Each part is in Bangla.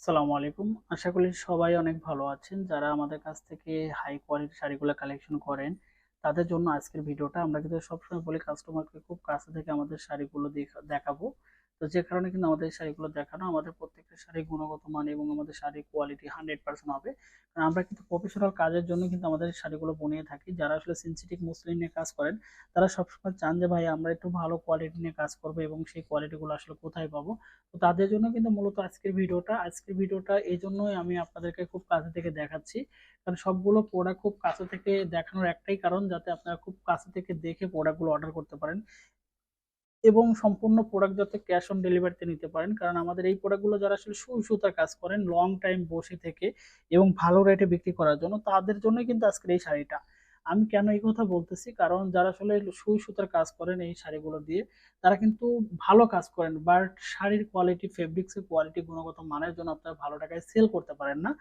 আসসালামু আলাইকুম। আশা করি সবাই অনেক ভালো আছেন। যারা আমাদের কাছ থেকে হাই কোয়ালিটি শাড়িগুলো কালেকশন করেন, তাদের জন্য আজকের ভিডিওটা আমরা কিন্তু সবসময় বলি কাস্টমারকে খুব কাছে থেকে আমাদের শাড়িগুলো দেখা- দেখাবো। তো যে কারণে কিন্তু আমাদের এই শাড়িগুলো দেখানো আমাদের প্রত্যেকটা শাড়ি গুণগত মান এবং আমাদের শাড়ির কোয়ালিটি হান্ড্রেড পার্সেন্ট হবে। কারণ আমরা কিন্তু প্রফেশনাল কাজের জন্য কিন্তু আমাদের শাড়িগুলো বনিয়ে থাকি। যারা আসলে সেন্সিটিভ মসলিন নিয়ে কাজ করেন, তারা সবসময় চান যে, ভাই, আমরা একটু ভালো কোয়ালিটি নিয়ে কাজ করব এবং সেই কোয়ালিটিগুলো আসলে কোথায় পাবো? তো তাদের জন্য কিন্তু মূলত আজকের ভিডিওটা আজকের ভিডিওটা এই জন্যই আমি আপনাদেরকে খুব কাছে থেকে দেখাচ্ছি। কারণ সবগুলো প্রোডাক্ট খুব কাছে থেকে দেখানোর একটাই কারণ, যাতে আপনারা খুব কাছে থেকে দেখে প্রোডাক্টগুলো অর্ডার করতে পারেন। এবং সম্পূর্ণ প্রোডাক্ট যাতে ক্যাশ অন ডেলিভারিতে নিতে পারেন। কারণ আমাদের এই প্রোডাক্টগুলো যারা আসলে সুই সুতার কাজ করেন লং টাইম বসে থেকে এবং ভালো রেটে বিক্রি করার জন্য, তাদের জন্যই কিন্তু আজকের এই শাড়িটা। আমি কেন এই কথা বলতেছি? কারণ যারা আসলে সুই সুতার কাজ করেন এই শাড়িগুলো দিয়ে, তারা কিন্তু ভালো কাজ করেন। বাট শাড়ির কোয়ালিটি ফেব্রিক্সের কোয়ালিটি গুণগত মানের জন্য আপনারা ভালো টাকায় সেল করতে পারেন না।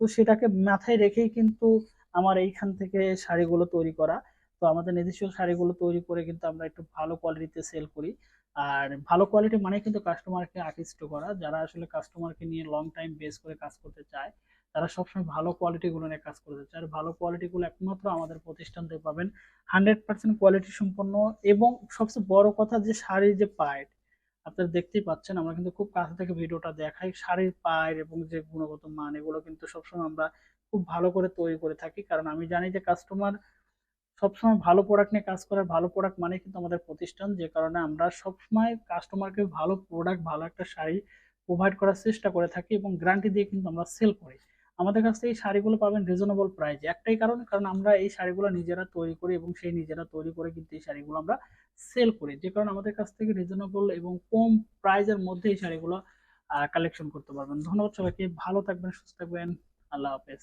তো সেটাকে মাথায় রেখেই কিন্তু আমার এইখান থেকে শাড়িগুলো তৈরি করা। তো আমাদের নিজস্ব শাড়িগুলো তৈরি করে কিন্তু আমরা একটু ভালো কোয়ালিটিতে সেল করি। আর ভালো কোয়ালিটি মানে কিন্তু কাস্টমারকে আকৃষ্ট করা। যারা আসলে কাস্টমারকে নিয়ে লং টাইম বেস করে কাজ করতে চায়, তারা সবসময় ভালো কোয়ালিটিগুলো নিয়ে কাজ করতে চায়। আর ভালো কোয়ালিটিগুলো একমাত্র আমাদের প্রতিষ্ঠান থেকে পাবেন হান্ড্রেড পার্সেন্ট কোয়ালিটি সম্পন্ন এবং সবচেয়ে বড় কথা যে শাড়ির যে পায়ের, আপনারা দেখতেই পাচ্ছেন, আমরা কিন্তু খুব কাছে থেকে ভিডিওটা দেখাই। শাড়ির পায়ের এবং যে গুণগত মান, এগুলো কিন্তু সবসময় আমরা খুব ভালো করে তৈরি করে থাকি। কারণ আমি জানি যে কাস্টমার সবসময় ভালো প্রোডাক্ট নিয়ে কাজ করার ভালো প্রোডাক্ট মানে কিন্তু আমাদের প্রতিষ্ঠান, যে কারণে আমরা সবসময় কাস্টমারকে ভালো প্রোডাক্ট ভালো একটা শাড়ি প্রোভাইড করার চেষ্টা করে থাকি এবং গ্যারান্টি দিয়ে কিন্তু আমরা সেল করি। আমাদের কাছ থেকে এই শাড়িগুলো পাবেন রিজনেবল প্রাইসে একটাই কারণ কারণ আমরা এই শাড়িগুলো নিজেরা তৈরি করি এবং সেই নিজেরা তৈরি করে কিন্তু এই শাড়িগুলো আমরা সেল করি। যে কারণে আমাদের কাছ থেকে রিজনেবল এবং কম প্রাইজের মধ্যে এই শাড়িগুলো কালেকশন করতে পারবেন। ধন্যবাদ সবাইকে। ভালো থাকবেন, সুস্থ থাকবেন। আল্লাহ হাফেজ।